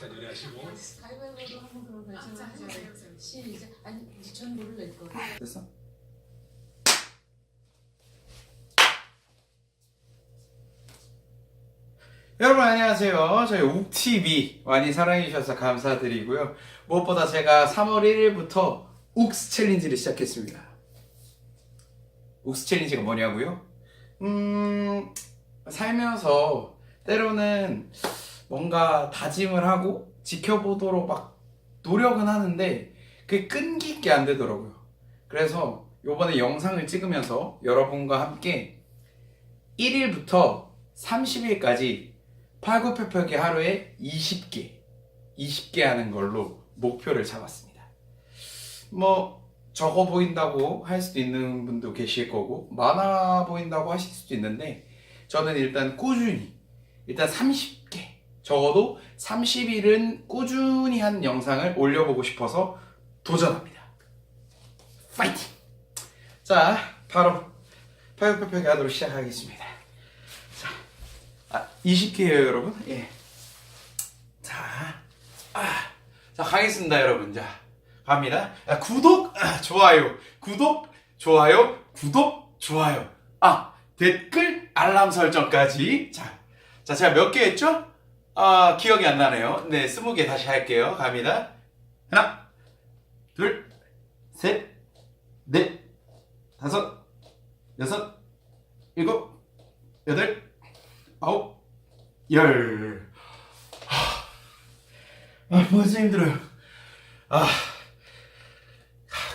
자 노래하시고 가위바위보도 한번 그럼 아. 해보세요. 시작. 아니 전 모를래 이거. 됐어? 여러분 안녕하세요. 저희 욱TV 많이 사랑해주셔서 감사드리고요. 무엇보다 제가 3월 1일부터 욱스 챌린지를 시작했습니다. 욱스 챌린지가 뭐냐고요? 음, 살면서 때로는 뭔가 다짐을 하고 지켜보도록 막 노력은 하는데 그게 끈기 있게 안 되더라고요. 그래서 요번에 영상을 찍으면서 여러분과 함께 1일부터 30일까지 팔굽혀펴기 하루에 20개, 20개 하는 걸로 목표를 잡았습니다. 뭐 적어 보인다고 할 수도 있는 분도 계실 거고 많아 보인다고 하실 수도 있는데 저는 일단 꾸준히 일단 30개 적어도 30일은 꾸준히 한 영상을 올려보고 싶어서 도전합니다. 파이팅! 자, 바로 팔굽혀펴기 하도록 시작하겠습니다. 자, 아, 20개예요, 여러분. 예. 자, 아, 자 가겠습니다, 여러분. 자, 갑니다. 아, 구독, 아, 좋아요, 구독, 좋아요, 구독, 좋아요. 아, 댓글, 알람 설정까지. 자, 자, 제가 몇 개 했죠? 아, 기억이 안 나네요. 네, 20개 다시 할게요. 갑니다. 하나, 둘, 셋, 넷, 다섯, 여섯, 일곱, 여덟, 아홉, 열. 하, 아, 벌써 힘들어요. 아,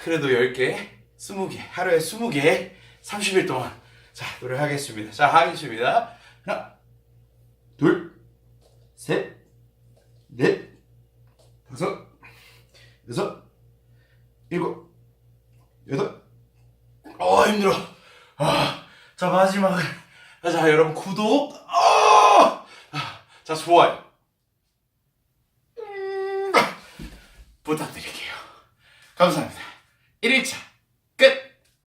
그래도 10개, 20개, 하루에 20개, 30일 동안. 자, 노력하겠습니다. 자, 하겠습니다. 하나, 둘, 셋, 넷, 다섯, 여섯, 일곱, 여덟. 어 힘들어. 아, 자 마지막. 아, 자 여러분 구독. 아, 아, 자 좋아요. 음, 부탁드릴게요. 감사합니다. 1일차 끝.